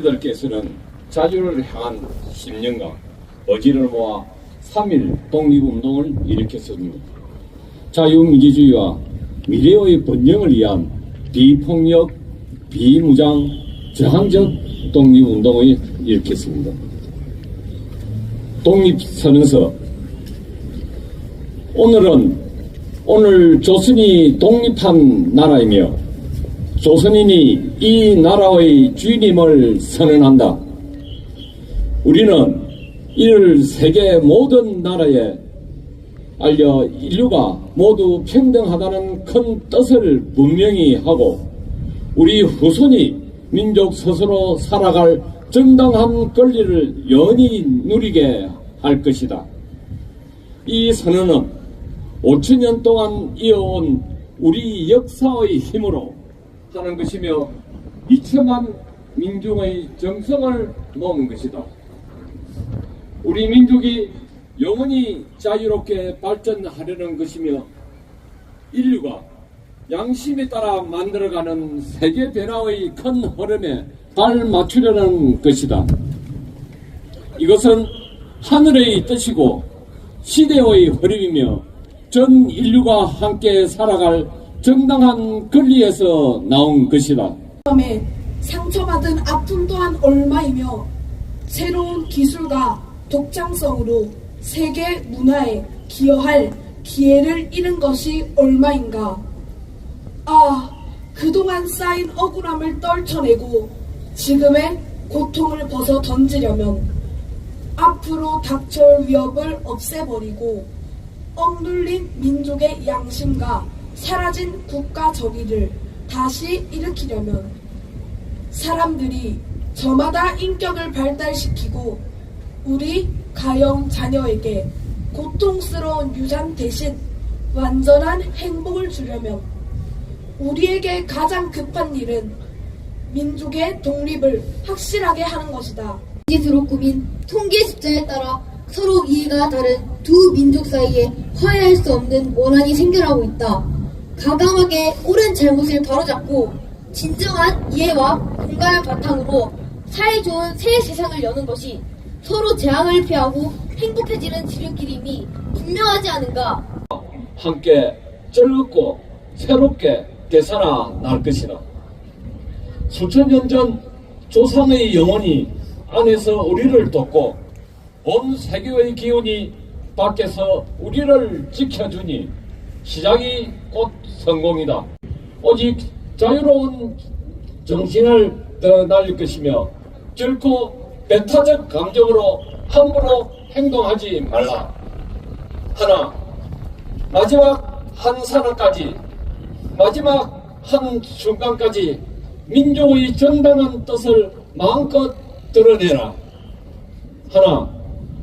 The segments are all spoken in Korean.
우리들께서는 자유를 향한 10년간 어지를 모아 3일 독립운동을 일으켰습니다. 자유민주주의와 미래의 번영을 위한 비폭력, 비무장, 저항적 독립운동을 일으켰습니다. 독립선언서 오늘은 오늘 조선이 독립한 나라이며 조선인이 이 나라의 주인임을 선언한다. 우리는 이를 세계 모든 나라에 알려 인류가 모두 평등하다는 큰 뜻을 분명히 하고 우리 후손이 민족 스스로 살아갈 정당한 권리를 연히 누리게 할 것이다. 이 선언은 5천년 동안 이어온 우리 역사의 힘으로 하는 것이며 2천만 민중의 정성을 모은 것이다. 우리 민족이 영원히 자유롭게 발전하려는 것이며 인류가 양심에 따라 만들어가는 세계 변화의 큰 흐름에 발 맞추려는 것이다. 이것은 하늘의 뜻이고 시대의 흐름이며 전 인류가 함께 살아갈 정당한 권리에서 나온 것이다. 처음에 상처받은 아픔 또한 얼마이며 새로운 기술과 독창성으로 세계 문화에 기여할 기회를 잃은 것이 얼마인가. 아, 그동안 쌓인 억울함을 떨쳐내고 지금의 고통을 벗어 던지려면 앞으로 닥쳐올 위협을 없애버리고 억눌린 민족의 양심과 사라진 국가 정의를 다시 일으키려면 사람들이 저마다 인격을 발달시키고 우리 가영 자녀에게 고통스러운 유산 대신 완전한 행복을 주려면 우리에게 가장 급한 일은 민족의 독립을 확실하게 하는 것이다. 짓으로 꾸민 통계 숫자에 따라 서로 이해가 다른 두 민족 사이에 화해할 수 없는 원한이 생겨나고 있다. 가감하게 옳은 잘못을 바로잡고 진정한 이해와 공감을 바탕으로 사이 좋은 새 세상을 여는 것이 서로 재앙을 피하고 행복해지는 지름길임이 분명하지 않은가. 함께 즐겁고 새롭게 되살아 날 것이다. 수천 년 전 조상의 영혼이 안에서 우리를 돕고 온 세계의 기운이 밖에서 우리를 지켜주니 시작이 곧 성공이다. 오직 자유로운 정신을 더 날릴 것이며 결코 배타적 감정으로 함부로 행동하지 말라. 하나, 마지막 한 사람까지 마지막 한 순간까지 민족의 정당한 뜻을 마음껏 드러내라. 하나,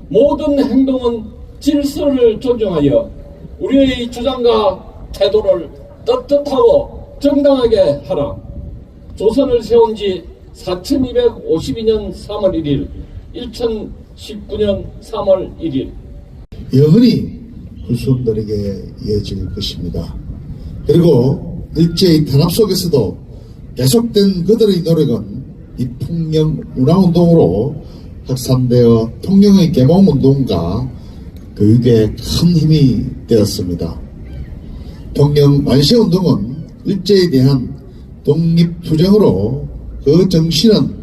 모든 행동은 질서를 존중하여 우리의 주장과 태도를 떳떳하고 정당하게 하라. 조선을 세운 지 4252년 3월 1일, 1019년 3월 1일. 영원히 후손들에게 이어질 것입니다. 그리고 일제의 탄압 속에서도 계속된 그들의 노력은 이 풍령 운항운동으로 확산되어 통영의 개몽운동과 교육에 큰 힘이 되었습니다. 통영 만세운동은 일제에 대한 독립투쟁으로 그 정신은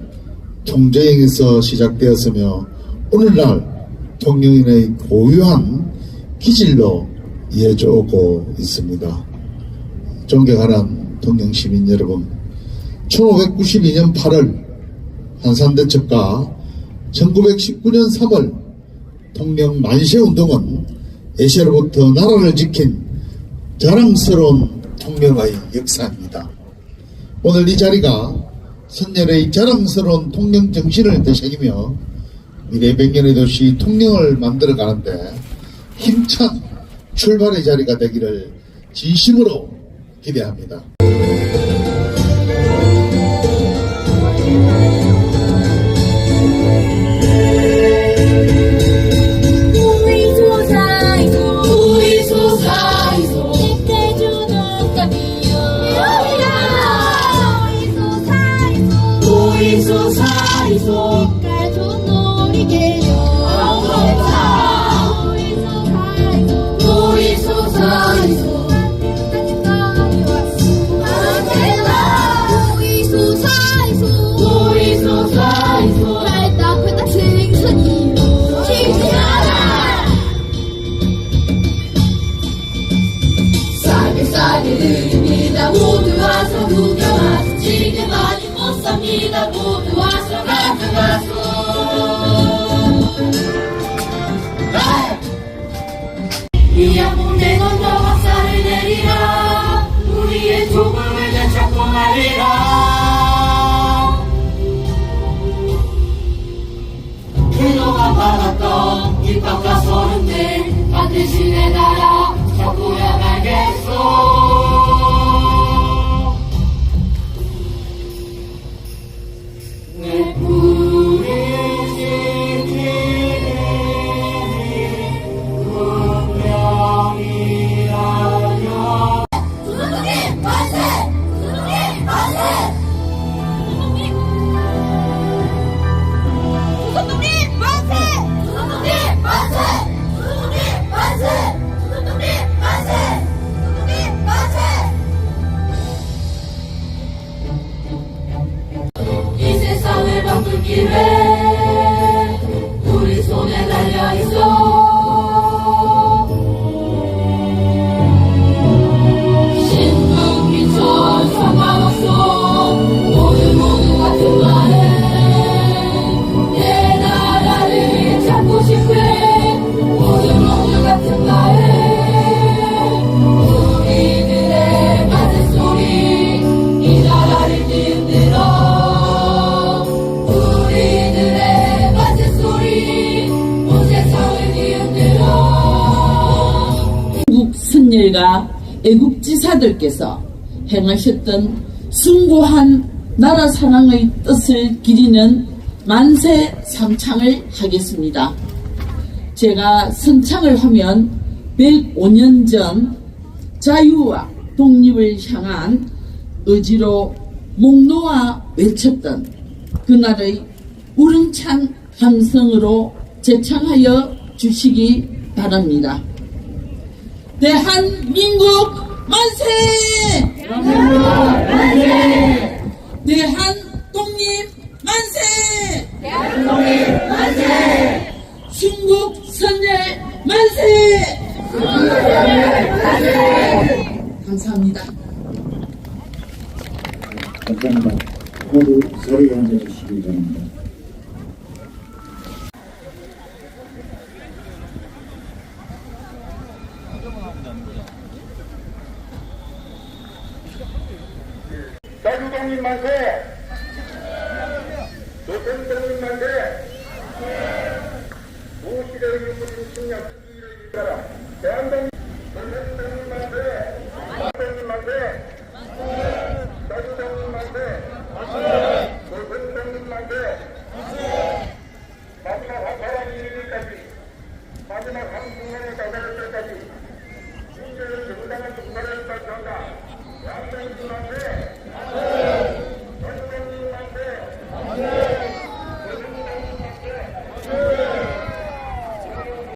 통제에서 시작되었으며 오늘날 통영인의 고유한 기질로 이어져 오고 있습니다. 존경하는 통영시민 여러분, 1592년 8월 한산대첩과 1919년 3월 통영 만세운동은 에시아로부터 나라를 지킨 자랑스러운 통영의 역사입니다. 오늘 이 자리가 선열의 자랑스러운 통영 정신을 되새기며 미래 백년의 도시 통영을 만들어 가는데 힘찬 출발의 자리가 되기를 진심으로 기대합니다. そそそ Shinigara 선열과 애국지사들께서 행하셨던 숭고한 나라 사랑의 뜻을 기리는 만세 삼창을 하겠습니다. 제가 선창을 하면 105년 전 자유와 독립을 향한 의지로 목 놓아 외쳤던 그날의 우렁찬 함성으로 재창하여 주시기 바랍니다. 대한민국 만세! 대한 독립 만세! 중국 선열 만세! 감사합니다. 감사합니다. 모두 자리에 앉아주시기 바랍니다. Punya 年